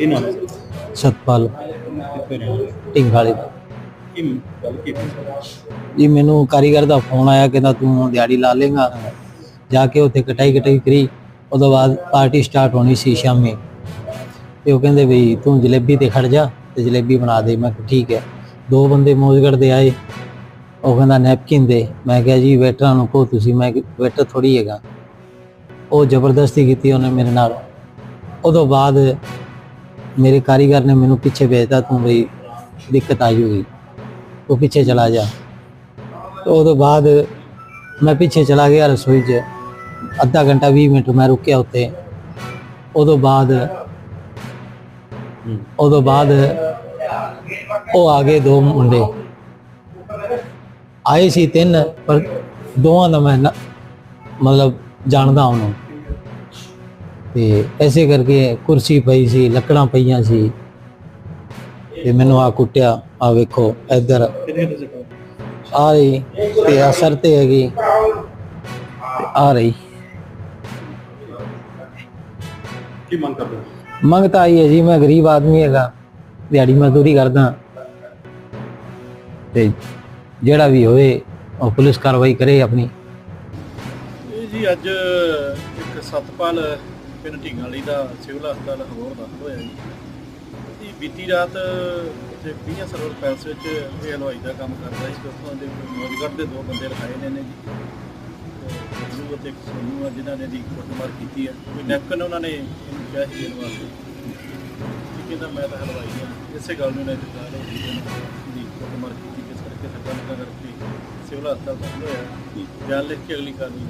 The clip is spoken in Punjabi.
ਇਹ ਨਾਮ ਹੈ ਸਤਪਾਲ ਕਿੱਥੇ ਰਹਿੰਦੇ? ਢਿੰਗਾਲੇ। ਕੀ ਗੱਲ ਕੀ ਸੀ? ਜੀ ਮੈਨੂੰ ਕਾਰੀਗਰ ਦਾ ਫੋਨ ਆਇਆ ਕਹਿੰਦਾ ਤੂੰ ਦਿਹਾੜੀ ਲਾ ਲੇਗਾ ਜਾ ਕੇ ਉੱਥੇ ਕਟਾਈ ਕਟਾਈ ਕਰੀ। ਉਹਦੋਂ ਬਾਅਦ ਪਾਰਟੀ ਸਟਾਰਟ ਹੋਣੀ ਸੀ ਸ਼ਾਮੀ। ਤੇ ਉਹ ਕਹਿੰਦੇ ਵੀ ਤੂੰ ਜਲੇਬੀ ਤੇ ਖੜ ਜਾ ਤੇ ਜਲੇਬੀ ਬਣਾ ਦੇ। ਮੈਂ ਕਿਹਾ ਠੀਕ ਹੈ। ਦੋ ਬੰਦੇ ਮੌਜਗੜ ਦੇ ਆਏ। ਉਹ ਕਹਿੰਦਾ ਨੈਪਕਿਨ ਦੇ। ਮੈਂ ਕਿਹਾ ਜੀ ਵੇਟਰਾਂ ਨੂੰ ਤੁਸੀਂ ਮੈਂ ਵੇਟਰ ਥੋੜੀ ਹੈਗਾ। ਉਹ ਜ਼ਬਰਦਸਤੀ ਕੀਤੀ ਉਹਨੇ ਮੇਰੇ ਨਾਲ। ਉਦੋਂ ਬਾਅਦ ਮੇਰੇ ਕਾਰੀਗਰ ਨੇ ਮੈਨੂੰ ਪਿੱਛੇ ਭੇਜਤਾ, ਤੂੰ ਬਈ ਦਿੱਕਤ ਆਈ ਹੋਈ ਉਹ ਪਿੱਛੇ ਚਲਾ ਜਾ। ਤੇ ਉਹਦੇ ਬਾਅਦ ਮੈਂ ਪਿੱਛੇ ਚਲਾ ਗਿਆ ਰਸੋਈ 'ਚ, ਅੱਧਾ ਘੰਟਾ 20 ਮਿੰਟ ਮੈਂ ਰੁਕਿਆ ਉੱਥੇ। ਉਦੋਂ ਬਾਅਦ ਉਦੋਂ ਬਾਅਦ ਉਹ ਆ ਗਏ ਦੋ ਮੁੰਡੇ। ਆਏ ਸੀ ਤਿੰਨ, ਪਰ ਦੋਵਾਂ ਦਾ ਮੈਂ ਮਤਲਬ ਜਾਣਦਾ ਉਹਨੂੰ। ਤੇ ਐਸੇ ਕਰਕੇ ਕੁਰਸੀ ਪਈ ਸੀ ਲੱਕੜਾਂ ਪਈਆਂ ਸੀ। ਤੇ ਮੈਨੂੰ ਆ ਕੁੱਟਿਆ ਆ ਵੇਖੋ ਇੱਧਰ। ਆ ਰਹੀ ਤੇ ਆ ਸਰ ਤੇ ਹੈਗੀ। ਤੇ ਆ ਰਹੀ। ਕੀ ਮੰਗ ਕਰਦੇ ਹੋ? ਮੰਗ ਤਾਂ ਆਈ ਹੈ ਜੀ ਮੈਂ ਗਰੀਬ ਆਦਮੀ ਹੈਗਾ ਦਿਹਾੜੀ ਮਜ਼ਦੂਰੀ ਕਰਦਾ। ਤੇ ਜਿਹੜਾ ਵੀ ਹੋਏ ਉਹ ਪੁਲਿਸ ਕਾਰਵਾਈ ਕਰੇ ਆਪਣੀ। ਇਹ ਜੀ ਅੱਜ ਇੱਕ ਸਤਪਾਲ ਪਿੰਡ ਢੀਂਗਾਂ ਵਾਲੀ ਦਾ, ਸਿਵਲ ਹਸਪਤਾਲ ਹੋਰ ਦਾ ਹੋਇਆ ਜੀ। ਇਹ ਬੀਤੀ ਰਾਤ ਇੱਥੇ ਪੀਆ ਸਰਵਰ ਪੈਲਸ ਵਿੱਚ ਇਹ ਹਲਵਾਈ ਦਾ ਕੰਮ ਕਰਦਾ ਸੀ, ਤੇ ਉੱਥੋਂ ਦੇ ਮੌਜਗੜ ਦੇ ਦੋ ਬੰਦੇ ਰਖਾਏ ਨੇ ਨੇ ਜੀ। ਜਿਹਨੂੰ ਤੇ ਇੱਕ ਸੋਨੂ ਆ, ਜਿਨ੍ਹਾਂ ਨੇ ਦੀ ਕੁੱਟਮਾਰ ਕੀਤੀ ਹੈ ਕੋਈ ਨੈਪਕਨ ਉਹਨਾਂ ਨੇ ਇਹਨੂੰ ਕਿਹਾ ਸੀ ਦੇਣ ਵਾਸਤੇ। ਕਿ ਕਹਿੰਦਾ, ਮੈਂ ਤਾਂ ਹਲਵਾਈ ਹਾਂ ਇਸੇ ਗੱਲ ਨੂੰ ਲੈ ਕੇ ਜਾ ਰਹੇ ਸੀ ਦੀ ਕੁੱਟਮਾਰ ਕੀਤੀ, ਜਿਸ ਕਰਕੇ ਸੱਟਾਂ ਲੱਗਾ ਕਰਕੇ ਸਿਵਲ ਹਸਪਤਾਲ ਦਾਖਲ ਹੋਇਆ। ਗੱਲ ਲਿਖ ਕੇ ਅਗਲੀ ਕਾਰਵਾਈ